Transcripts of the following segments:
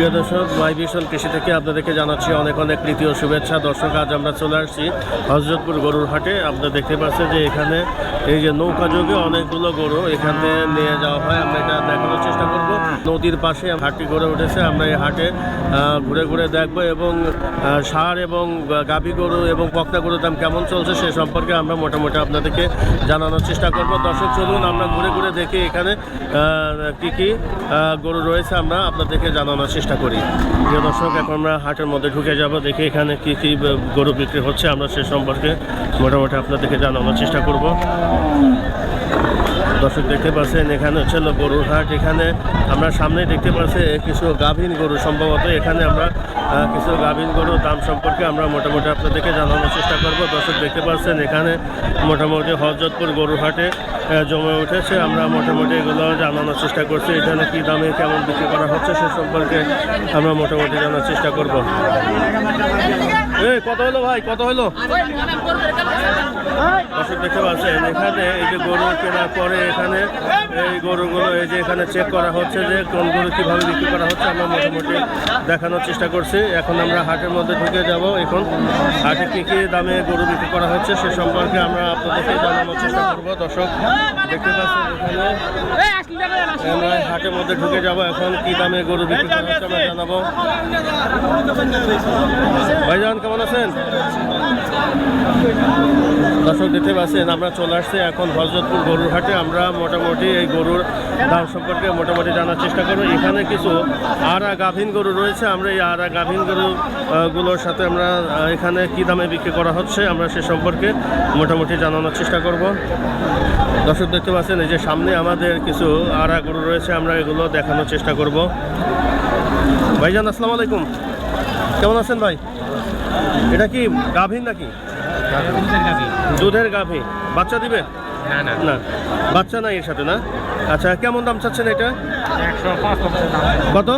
প্রিয় দর্শক Y vision কৃষি থেকে আপনাদেরকে জানাচ্ছি অনেক অনেক তৃতীয় শুভেচ্ছা। দর্শক, আজ আমরা চলে আসছি হজরতপুর গরুর হাটে আপনারা দেখতে পাচ্ছেন যে এখানে এই যে নৌকা যোগে অনেকগুলো গরু এখানে নিয়ে যাওয়া হয়। আমরা এটা দেখানোর চেষ্টা করব। নদীর পাশে হাটটি গড়ে উঠেছে। আমরা এই হাটে ঘুরে ঘুরে দেখব এবং ষাঁড় এবং গাভী গরু এবং পক্তা গরুর দাম কেমন চলছে সে সম্পর্কে আমরা মোটামুটি আপনাদেরকে জানানোর চেষ্টা করব। দর্শক, চলুন আমরা ঘুরে ঘুরে দেখি এখানে কি কি গরু রয়েছে আমরা আপনাদেরকে জানানোর চেষ্টা করি। প্রিয় দর্শক, এখন আমরা হাটের মধ্যে ঢুকে যাব। দেখি এখানে কি কি গরু বিক্রি হচ্ছে। আমরা সে সম্পর্কে মোটামুটি আপনাদেরকে জানানোর চেষ্টা করব। দর্শক দেখতে পাচ্ছেন এখানে হচ্ছে গরুর হাট। এখানে আমরা সামনে দেখতে পাচ্ছি কিছু গাভীন গরু সম্ভবত। এখানে আমরা কিছু গাভীন গরুর দাম সম্পর্কে আমরা মোটামুটি আপনাদেরকে জানানোর চেষ্টা করব। দর্শক দেখতে পাচ্ছেন এখানে মোটামুটি হজরতপুর গরুর হাটে জমে উঠেছে। আমরা মোটামুটি এগুলো জানানোর চেষ্টা করছি এখানে কী দামে কেমন বিক্রি করা হচ্ছে সে সম্পর্কে আমরা মোটামুটি জানার চেষ্টা করব। এই কত হলো ভাই? কত হলো? দর্শক দেখতে পাচ্ছেন এখানে এই যে গরু কেনার পরে এখানে এই গরুগুলো এই যে এখানে চেক করা হচ্ছে যে কোন গরু কীভাবে বিক্রি করা হচ্ছে, আমরা মোটামুটি দেখানোর চেষ্টা করছি। এখন আমরা হাটের মধ্যে ঢুকে যাব এখন। হাটে কী কী দামে গরু বিক্রি করা হচ্ছে সে সম্পর্কে আমরা আপনাদেরকে জানানোর চেষ্টা করব। দর্শক, দেখতে পাচ্ছেন এখানে আমরা হাটের মধ্যে ঢুকে যাব। এখন কি দামে গরু বিক্রি করা হচ্ছে আমরা জানাব। ভাইজান, কেমন আছেন? দর্শক, দেখতে পাচ্ছেন, আমরা চলে আসছি এখন হজরতপুর গরুর হাটে আমরা মোটামুটি এই গরুর দাম সম্পর্কে মোটামুটি জানার চেষ্টা করব। এখানে কিছু আরা গাভীন গরু রয়েছে। আমরা এই আরা গাভীন গরু গুলোর সাথে আমরা এখানে কি দামে বিক্রি করা হচ্ছে আমরা সে সম্পর্কে মোটামুটি জানানোর চেষ্টা করব। দর্শক দেখতে পাচ্ছেন, এই যে সামনে আমাদের কিছু আরা গরু রয়েছে, আমরা এগুলো দেখানোর চেষ্টা করব। ভাইজান, আসসালামু আলাইকুম। কেমন আছেন ভাই? এটা কি গাভীন নাকি? দুধের গাভী। বাচ্চা দিবে? না না। না। বাচ্চা নাই এর সাথে না? আচ্ছা কেমন দাম চাচ্ছেন এটা? কত?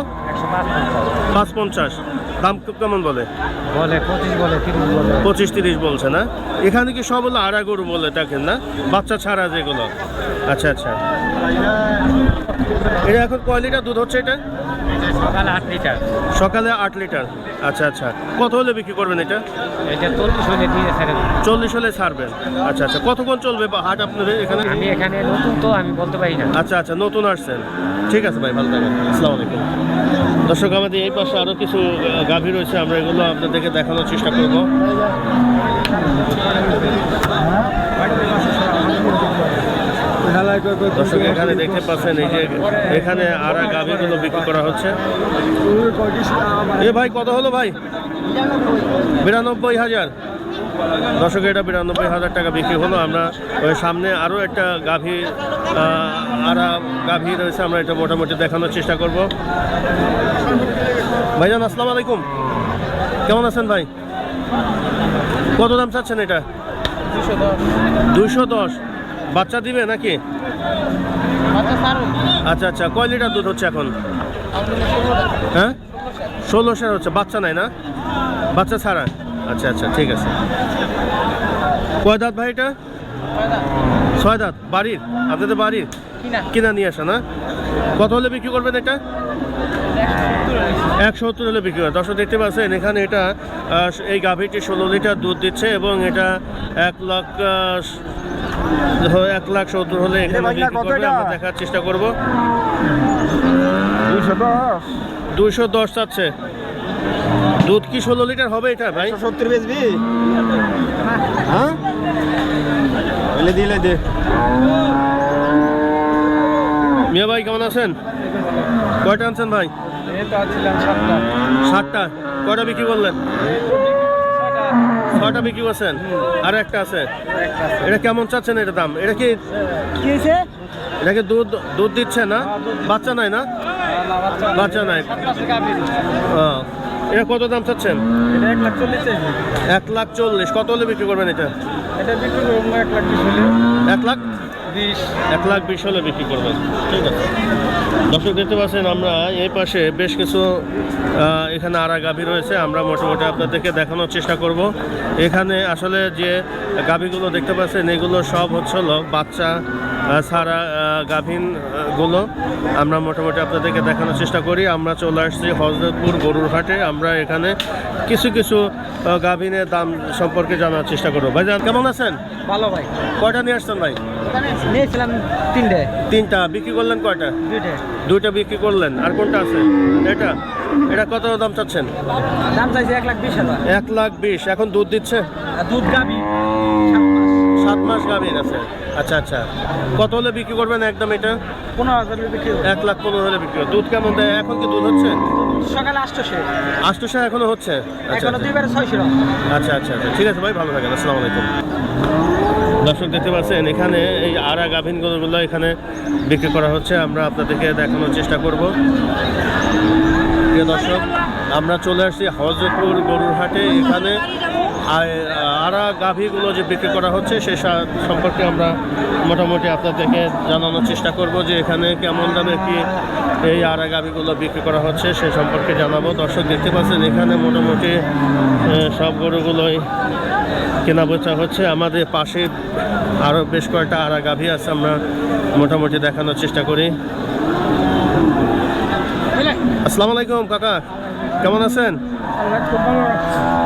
পাঁচ পঞ্চাশ। দাম কেমন বলে? বলে পঁচিশ তিরিশ বলে। পঁচিশ তিরিশ বলছে না? এখানে কি সব হলো আড়া গরু বলে দেখেন না? বাচ্চা ছাড়া যেগুলো। আচ্ছা আচ্ছা। এটা এখন কয় লিটার দুধ হচ্ছে এটা? সকালে আট লিটার। সকালে আট লিটার। আচ্ছা আচ্ছা। কত হলে বিক্রি করবেন এটা? এটা চল্লিশ হলে দিয়ে ছেড়ে দিই। চল্লিশ হলে ছাড়বেন। আচ্ছা আচ্ছা। কতক্ষণ চলবে বা হাট আপনাদের এখানে? আমি এখানে নতুন তো আমি বলতে পারি না। আচ্ছা আচ্ছা। নতুন আসছেন। ঠিক আছে ভাই ভালো থাকেন। আসসালামু আলাইকুম। দর্শক আমাদের এই পাশে আরও কিছু গাভী রয়েছে। আমরা এগুলো আপনাদেরকে দেখানোর চেষ্টা করব। দর্শক, এখানে দেখতে পাচ্ছেন এই যে এখানে আর গাভীগুলো বিক্রি করা হচ্ছে। এ ভাই, কত হলো ভাই? বিরানব্বই হাজার। দর্শক, এটা বিরানব্বই হাজার টাকা বিক্রি হলো। আমরা ওই সামনে আরও একটা গাভী আরা গাভী রয়েছে। আমরা এটা মোটামুটি দেখানোর চেষ্টা করব। ভাইজান, আসসালামু আলাইকুম। কেমন আছেন ভাই? কত দাম চাচ্ছেন এটা? দুইশো দশ। বাচ্চা দিবে নাকি? আচ্ছা আচ্ছা কয় লিটার দুধ হচ্ছে এখন? হ্যাঁ? ষোলোশো হচ্ছে বাচ্চা নাই না? বাচ্চা ছাড়া? আচ্ছা আচ্ছা ঠিক আছে। কয় দাঁত ভাই এটা? ছয় দাঁত। বাড়ির? আপনাদের বাড়ির? কিনা। নিয়ে আসা না? কত হলে বিক্রি করবেন এটা? একশো সত্তর হলে বিক্রি হয় দর্শক দেখতে পাচ্ছেন এখানে এটা এই গাভীটি ষোলো লিটার দুধ দিচ্ছে এবং এটা এক লাখ স- এক লাখ সত্তর হলে এখানে আমরা দেখার চেষ্টা করব। দুইশো দশ। চাচ্ছে। দুধ কি ষোলো লিটার হবে এটা ভাই? সত্তর বেচবি? হ্যাঁ? দিলে দে। মিয়া ভাই কেমন আছেন? কয়টা আনছেন ভাই? সাতটা। ষাটটা কয়টা বিক্রি করলেন? ছটা বিক্রি করছেন? আর একটা আছে। এটা কেমন চাচ্ছেন এটা দাম? এটা কি এটাকে দুধ দুধ দিচ্ছে না? বাচ্চা নাই না? বাচ্চা নাই। এটা কত দাম চাচ্ছেন? এক লাখ চল্লিশ কত হলে বিক্রি করবেন এটা? এটা বিক্রি করব এক লাখ? বিশ এক লাখ বিশ হলে বিক্রি করবেন। ঠিক আছে। দর্শক, দেখতে পাচ্ছেন আমরা এই পাশে বেশ কিছু এখানে আড়া গাভী রয়েছে। আমরা মোটামুটি আপনাদেরকে দেখানোর চেষ্টা করব। এখানে আসলে যে গাভীগুলো দেখতে পাচ্ছেন, এগুলো সব হচ্ছে বাচ্চা আহ, ছাড়া আহ, গুলো আমরা মোটামুটি আপনাদেরকে দেখানোর চেষ্টা করি। আমরা চলে আসছি হজরতপুর গরুর হাটে আমরা এখানে কিছু কিছু গাভিনের দাম সম্পর্কে জানার চেষ্টা করব। ভাইজান কেমন আছেন? ভালো ভাই। কয়টা নিয়ে আসছেন ভাই? নিয়েছিলাম তিনটে। তিনটা। বিক্রি করলেন কয়টা? দুইটে। দুইটা বিক্রি করলেন। আর কোনটা আছে? এটা? এটা কত দাম চাচ্ছেন? দাম চাইছে এক লাখ বিশ হাজার। এক লাখ বিশ। এখন দুধ দিচ্ছে? দুধ গাবি সাত মাস গাভীর আছে। আচ্ছা আচ্ছা। কত হলে বিক্রি করবেন একদম এটা? পনেরো হাজার বিক্রি এক লাখ পনেরো হলে বিক্রি। দুধ কেমন দেয়? এখন কি দুধ হচ্ছে? সকালে আসতেছে আষ্টশো এখনও হচ্ছে? আচ্ছা আচ্ছা। আচ্ছা আচ্ছা আচ্ছা। ঠিক আছে ভাই ভালো থাকেন। আসসালামু আলাইকুম। দর্শক দেখতে পাচ্ছেন এখানে এই আড়া গাভিন গরুগুলো এখানে বিক্রি করা হচ্ছে। আমরা আপনাদেরকে দেখানোর চেষ্টা করব। প্রিয় দর্শক আমরা চলে আসছি হজরতপুর গরুর হাটে এখানে আড়া গাভীগুলো যে বিক্রি করা হচ্ছে, সে সম্পর্কে আমরা মোটামুটি আপনাদেরকে জানানোর চেষ্টা করব যে এখানে কেমন দামে কি এই আড়া গাভীগুলো বিক্রি করা হচ্ছে, সে সম্পর্কে জানাব। দর্শক দেখতে পাচ্ছেন, এখানে মোটামুটি সব গরুগুলোই কেনা বেচা হচ্ছে। আমাদের পাশে আরও বেশ কয়েকটা আড়া গাভী আছে, আমরা মোটামুটি দেখানোর চেষ্টা করি। আসসালামু আলাইকুম, কাকা। কেমন আছেন?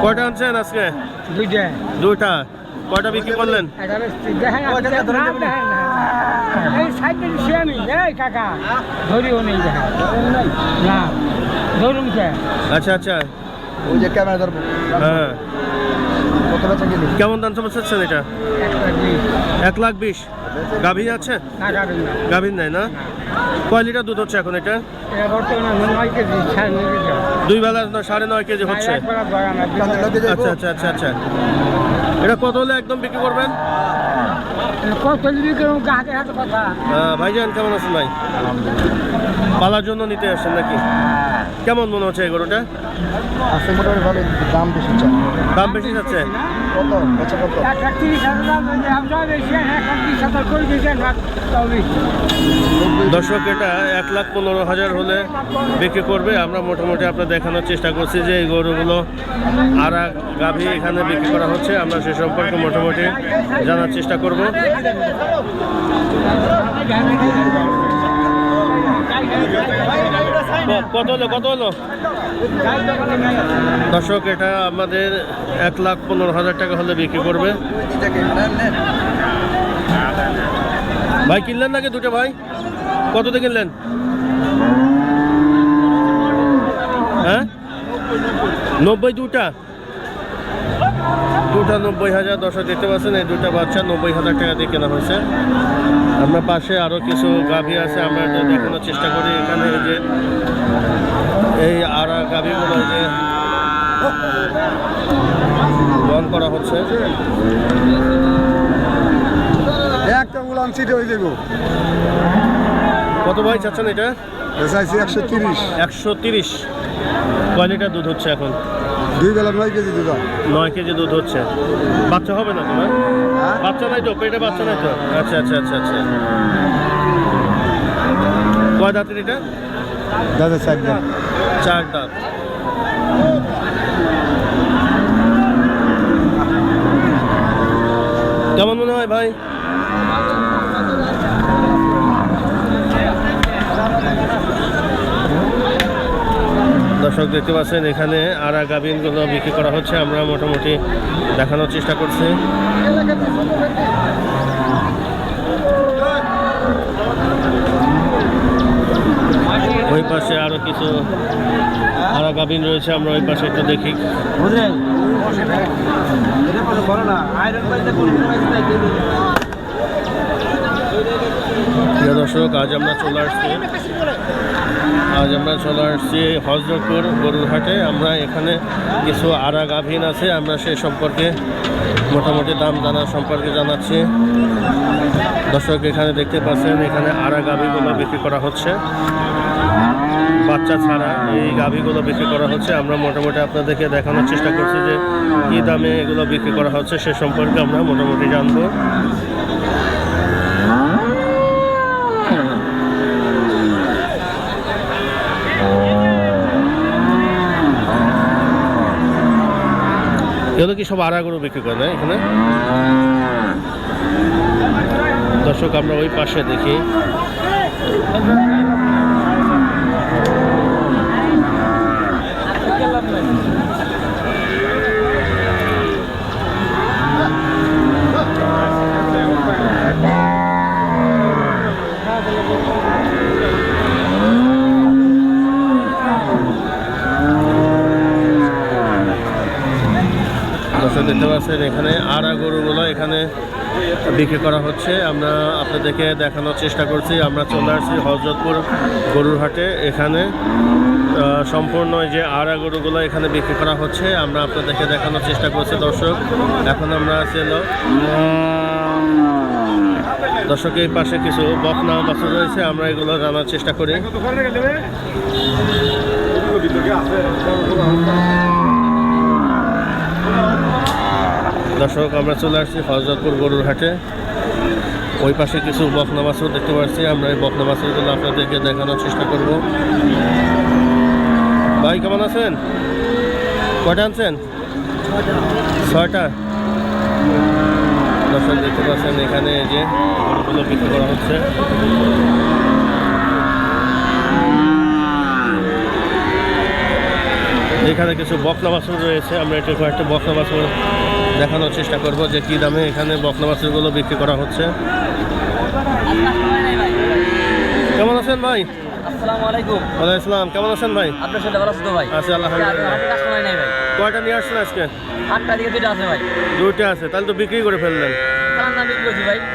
কয়টা আনছেন আজকে? দুইটা। দুইটা। কয়টা বিক্রি করলেন? আচ্ছা আচ্ছা। ওই যে ক্যামেরা ধরবো। হ্যাঁ। কেমন দাম এটা? এক লাখ বিশ। গাভী আছে? না গাভীর নাই না? কয় লিটার দুধ হচ্ছে এখন এটা? দুই বেলা সাড়ে নয় কেজি হচ্ছে? আচ্ছা আচ্ছা আচ্ছা আচ্ছা। এটা কত হলে একদম বিক্রি করবেন? ভাইজান কেমন আছেন ভাই? পালার জন্য নিতে আসছেন নাকি? কেমন মনে হচ্ছে এই গরুটা? আছে মোটামুটি ভালো দাম বেশি দাম বেশি যাচ্ছে? কত? বেচা কত? দর্শক এটা এক লাখ পনেরো হাজার হলে বিক্রি করবে। আমরা মোটামুটি আপনার দেখানোর চেষ্টা করছি যে এই গরুগুলো আর গাভী এখানে বিক্রি করা হচ্ছে। আমরা সে সম্পর্কে মোটামুটি জানার চেষ্টা করব। কত হলো কত হলো? দর্শক, এটা আমাদের এক লাখ পনেরো হাজার টাকা হলে বিক্রি করবে। ভাই, কিনলেন নাকি দুটো ভাই? কত কততে কিনলেন? হ্যাঁ? নব্বই দুটা? দুটা নব্বই হাজার দর্শক দেখতে পাচ্ছেন এই দুটা বাচ্চা নব্বই হাজার টাকা দিয়ে কেনা হয়েছে। আমরা পাশে আরও কিছু গাভী আছে আমরা দেখানোর চেষ্টা করি। এখানে যে এই আর গাভীগুলো যে বন করা হচ্ছে। একটা উলান সিটে হয়ে যাব কত ভাই চাচ্ছেন এটা চাইছি একশো তিরিশ। একশো তিরিশ। কয় লিটার দুধ হচ্ছে এখন? দুই বেলা নয় কেজি দুধ নয় কেজি দুধ হচ্ছে। বাচ্চা হবে না তোমার? বাচ্চা নাই তো পেটে বাচ্চা নাই তো? আচ্ছা আচ্ছা আচ্ছা আচ্ছা। কয় দাঁতের এটা? দাদা চার দাম চার দাঁত। কেমন মনে হয় ভাই? দর্শক দেখতে পাচ্ছেন, এখানে আরা গাভিনগুলো বিক্রি করা হচ্ছে। আমরা মোটামুটি দেখানোর চেষ্টা করছি। ওই পাশে আরও কিছু আরা গাভিন রয়েছে, আমরা ওই পাশে একটু দেখি। বুঝলেন? প্রিয় দর্শক, আজ আমরা চলে আসছি। আজ আমরা চলে আসছি হজরতপুর গরুর হাটে আমরা এখানে কিছু আরা গাভীন আছে, আমরা সে সম্পর্কে মোটামুটি দাম জানা সম্পর্কে জানাচ্ছি। দর্শক, এখানে দেখতে পাচ্ছেন, এখানে আরা গাভীগুলো বিক্রি করা হচ্ছে। বাচ্চা ছাড়া এই গাভীগুলো বিক্রি করা হচ্ছে। আমরা মোটামুটি আপনাদেরকে দেখানোর চেষ্টা করছি যে কী দামে এগুলো বিক্রি করা হচ্ছে, সে সম্পর্কে আমরা মোটামুটি জানব। এগুলো কি সব আড়া গরু বিক্রি করে এখানে? দর্শক আমরা ওই পাশে দেখি। দর্শক দেখতে পাচ্ছেন, এখানে আড়া গরুগুলো এখানে বিক্রি করা হচ্ছে। আমরা আপনাদেরকে দেখানোর চেষ্টা করছি। আমরা চলে আসছি হজরতপুর গরুর হাটে। এখানে সম্পূর্ণ যে আড়া গরুগুলো এখানে বিক্রি করা হচ্ছে। আমরা আপনাদেরকে দেখানোর চেষ্টা করছি, দর্শক। এখন আমরা আছি হলো, দর্শক, এই পাশে কিছু বকনা বাছুর রয়েছে। আমরা এগুলো জানার চেষ্টা করি। দর্শক, আমরা চলে আসছি হজরতপুর গরুর হাটে। ওই পাশে কিছু বকনা বাছুর দেখতে পাচ্ছি। আমরা এই বকনা বাছুরগুলো আপনাদেরকে দেখানোর চেষ্টা করব। ভাই, কেমন আছেন? কয়টা আনছেন? ছয়টা। দর্শক, দেখতে পাচ্ছেন এখানে যে গরুগুলো বিক্রি করা হচ্ছে। এখানে কিছু বকনা বাছুর রয়েছে। আমরা এটা কয়েকটা বকনা বাছুর দেখানোর চেষ্টা করব যে কী দামে এখানে বকনা বাছুরগুলো বিক্রি করা হচ্ছে। কেমন আছেন ভাই? আসসালামু আসসালাম। কেমন আছেন ভাই? আপনার সাথে ভালো আছো ভাই? আলহামদুলিল্লাহ। কয়টা নিয়ে আসছেন আজকে? আটটা দিকে দুইটা আছে ভাই। দুইটা আছে তাহলে তো বিক্রি করে ফেললেন।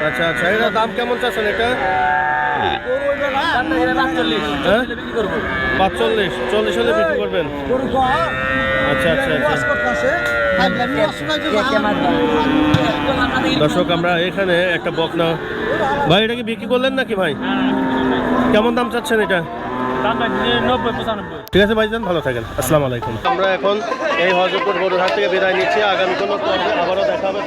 আচ্ছা আচ্ছা এটা দাম কেমন চাচ্ছেন এটা? পাঁচচল্লিশ হ্যাঁ? পাঁচচল্লিশ চল্লিশ হলে বিক্রি করবেন। আচ্ছা আচ্ছা আচ্ছা। দর্শক, আমরা এখানে একটা বকনা। ভাই, এটা কি বিক্রি করলেন নাকি ভাই? কেমন দাম চাচ্ছেন এটা? ঠিক আছে, ভাইজান, ভালো থাকেন। আসসালামু আলাইকুম। আমরা এখন এই হজরপুর গরুর হাট থেকে বিদায় নিচ্ছি। আগামী কোনো আবারও দেখা হবে।